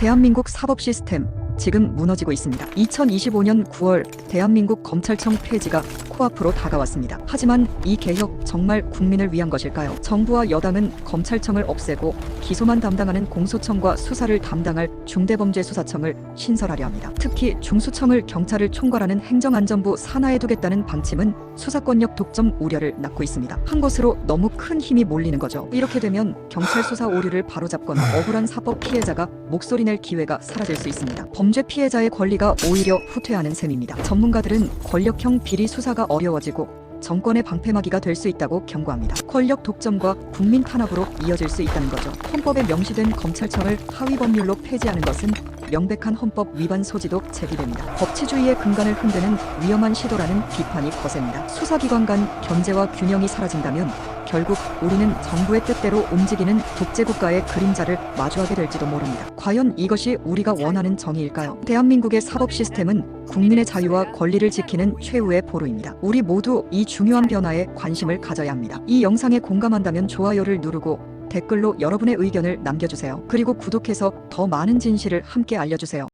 대한민국 사법 시스템 지금 무너지고 있습니다. 2025년 9월 대한민국 검찰청 폐지가 코앞으로 다가왔습니다. 하지만 이 개혁 정말 국민을 위한 것일까요? 정부와 여당은 검찰청을 없애고 기소만 담당하는 공소청과 수사를 담당할 중대범죄수사청을 신설하려 합니다. 특히 중수청을 경찰을 총괄하는 행정안전부 산하에 두겠다는 방침은 수사권력 독점 우려를 낳고 있습니다. 한 곳으로 너무 큰 힘이 몰리는 거죠. 이렇게 되면 경찰 수사 오류를 바로잡거나 억울한 사법 피해자가 목소리 낼 기회가 사라질 수 있습니다. 범죄 피해자의 권리가 오히려 후퇴하는 셈입니다. 전문가들은 권력형 비리 수사가 어려워지고 정권의 방패막이가 될 수 있다고 경고합니다. 권력 독점과 국민 탄압으로 이어질 수 있다는 거죠. 헌법에 명시된 검찰청을 하위 법률로 폐지하는 것은 명백한 헌법 위반 소지도 제기됩니다. 법치주의의 근간을 흔드는 위험한 시도라는 비판이 거셉니다. 수사기관 간 견제와 균형이 사라진다면 결국 우리는 정부의 뜻대로 움직이는 독재국가의 그림자를 마주하게 될지도 모릅니다. 과연 이것이 우리가 원하는 정의일까요? 대한민국의 사법 시스템은 국민의 자유와 권리를 지키는 최후의 보루입니다. 우리 모두 이 중요한 변화에 관심을 가져야 합니다. 이 영상에 공감한다면 좋아요를 누르고 댓글로 여러분의 의견을 남겨주세요. 그리고 구독해서 더 많은 진실을 함께 알려주세요.